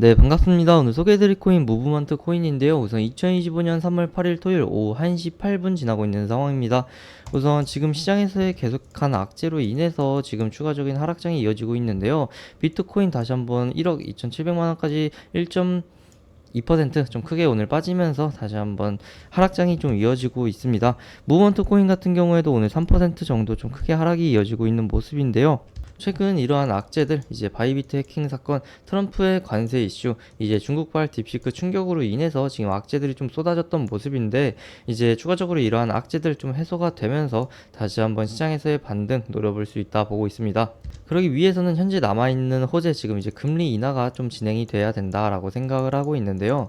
네, 반갑습니다. 오늘 소개해드릴 코인 무브먼트 코인인데요. 우선 2025년 3월 8일 토요일 오후 1시 8분 지나고 있는 상황입니다. 우선 지금 시장에서의 계속한 악재로 인해서 지금 추가적인 하락장이 이어지고 있는데요. 비트코인 다시 한번 1억 2,700만원까지 1.2%좀 크게 오늘 빠지면서 다시 한번 하락장이 좀 이어지고 있습니다. 무브먼트 코인 같은 경우에도 오늘 3% 정도 좀 크게 하락이 이어지고 있는 모습인데요. 최근 이러한 악재들 이제 바이비트 해킹 사건, 트럼프의 관세 이슈, 이제 중국발 딥시크 충격으로 인해서 지금 악재들이 좀 쏟아졌던 모습인데 이제 추가적으로 이러한 악재들 좀 해소가 되면서 다시 한번 시장에서의 반등 노려볼 수 있다 보고 있습니다. 그러기 위해서는 현재 남아 있는 호재 지금 이제 금리 인하가 좀 진행이 돼야 된다라고 생각을 하고 있는데요.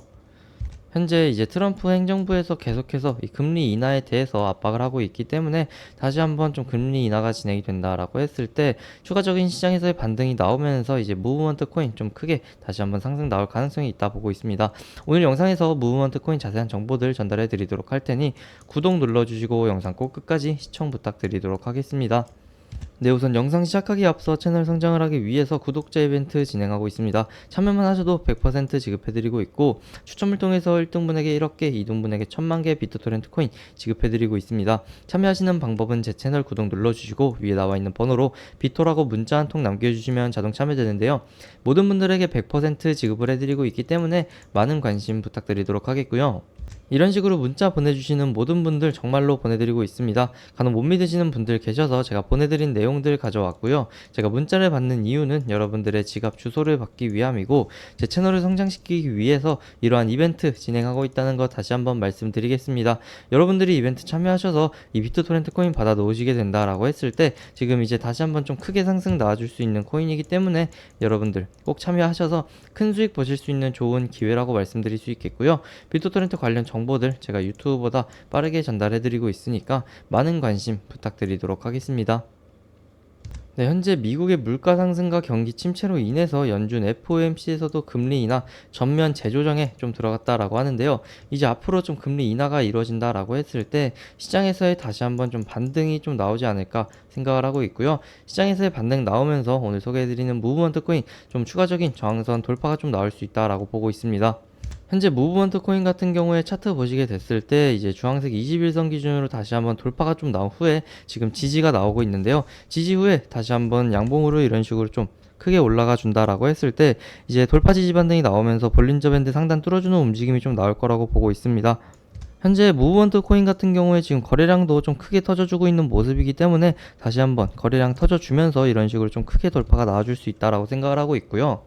현재 이제 트럼프 행정부에서 계속해서 이 금리 인하에 대해서 압박을 하고 있기 때문에 다시 한번 좀 금리 인하가 진행이 된다라고 했을 때 추가적인 시장에서의 반등이 나오면서 이제 무브먼트 코인 좀 크게 다시 한번 상승 나올 가능성이 있다 보고 있습니다. 오늘 영상에서 무브먼트 코인 자세한 정보들 전달해 드리도록 할 테니 구독 눌러 주시고 영상 꼭 끝까지 시청 부탁드리도록 하겠습니다. 네, 우선 영상 시작하기 앞서 채널 성장을 하기 위해서 구독자 이벤트 진행하고 있습니다. 참여만 하셔도 100% 지급해드리고 있고 추첨을 통해서 1등분에게 1억 개, 2등분에게 1000만 개 비트토렌트 코인 지급해드리고 있습니다. 참여하시는 방법은 제 채널 구독 눌러주시고 위에 나와 있는 번호로 비토라고 문자 한 통 남겨주시면 자동 참여되는데요. 모든 분들에게 100% 지급을 해드리고 있기 때문에 많은 관심 부탁드리도록 하겠고요. 이런 식으로 문자 보내주시는 모든 분들 정말로 보내드리고 있습니다. 간혹 못 믿으시는 분들 계셔서 제가 보내드린 내용 들 가져왔고요. 제가 문자를 받는 이유는 여러분들의 지갑 주소를 받기 위함이고 제 채널을 성장시키기 위해서 이러한 이벤트 진행하고 있다는 거 다시 한번 말씀드리겠습니다. 여러분들이 이벤트 참여하셔서 이 비트토렌트 코인 받아 놓으시게 된다라고 했을 때 지금 이제 다시 한번 좀 크게 상승 나와줄 수 있는 코인이기 때문에 여러분들 꼭 참여하셔서 큰 수익 보실 수 있는 좋은 기회라고 말씀드릴 수 있겠고요. 비트토렌트 관련 정보들 제가 유튜브보다 빠르게 전달해드리고 있으니까 많은 관심 부탁드리도록 하겠습니다. 네, 현재 미국의 물가 상승과 경기 침체로 인해서 연준 FOMC에서도 금리 인하 전면 재조정에 좀 들어갔다라고 하는데요. 이제 앞으로 좀 금리 인하가 이루어진다라고 했을 때 시장에서의 다시 한번 좀 반등이 좀 나오지 않을까 생각을 하고 있고요. 시장에서의 반등 나오면서 오늘 소개해드리는 무브먼트 코인 좀 추가적인 저항선 돌파가 좀 나올 수 있다라고 보고 있습니다. 현재 무브먼트 코인 같은 경우에 차트 보시게 됐을 때 이제 주황색 21선 기준으로 다시 한번 돌파가 좀 나온 후에 지금 지지가 나오고 있는데요. 지지 후에 다시 한번 양봉으로 이런 식으로 좀 크게 올라가 준다라고 했을 때 이제 돌파 지지 반등이 나오면서 볼린저 밴드 상단 뚫어주는 움직임이 좀 나올 거라고 보고 있습니다. 현재 무브먼트 코인 같은 경우에 지금 거래량도 좀 크게 터져주고 있는 모습이기 때문에 다시 한번 거래량 터져주면서 이런 식으로 좀 크게 돌파가 나와줄 수 있다라고 생각을 하고 있고요.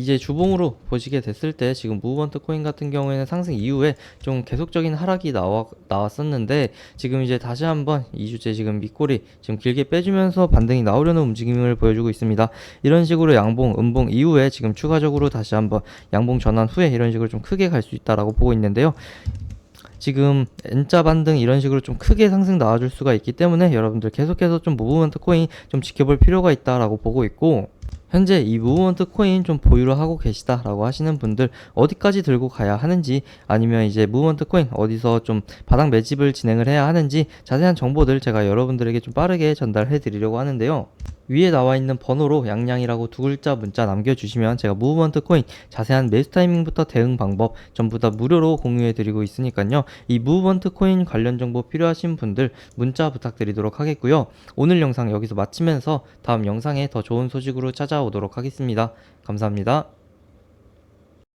이제 주봉으로 보시게 됐을 때 지금 무브먼트 코인 같은 경우에는 상승 이후에 좀 계속적인 하락이 나와, 나왔었는데 지금 이제 다시 한번 2주째 지금 밑꼬리 지금 길게 빼주면서 반등이 나오려는 움직임을 보여주고 있습니다. 이런 식으로 양봉, 음봉 이후에 지금 추가적으로 다시 한번 양봉 전환 후에 이런 식으로 좀 크게 갈 수 있다라고 보고 있는데요. 지금 N자 반등 이런 식으로 좀 크게 상승 나와줄 수가 있기 때문에 여러분들 계속해서 좀 무브먼트 코인 좀 지켜볼 필요가 있다라고 보고 있고 현재 이 무브먼트 코인 좀 보유를 하고 계시다라고 하시는 분들 어디까지 들고 가야 하는지 아니면 이제 무브먼트 코인 어디서 좀 바닥 매집을 진행을 해야 하는지 자세한 정보들 제가 여러분들에게 좀 빠르게 전달해 드리려고 하는데요. 위에 나와 있는 번호로 양양이라고 두 글자 문자 남겨주시면 제가 무브먼트 코인 자세한 매수 타이밍부터 대응 방법 전부 다 무료로 공유해 드리고 있으니까요. 이 무브먼트 코인 관련 정보 필요하신 분들 문자 부탁드리도록 하겠고요. 오늘 영상 여기서 마치면서 다음 영상에 더 좋은 소식으로 찾아오도록 하겠습니다. 감사합니다.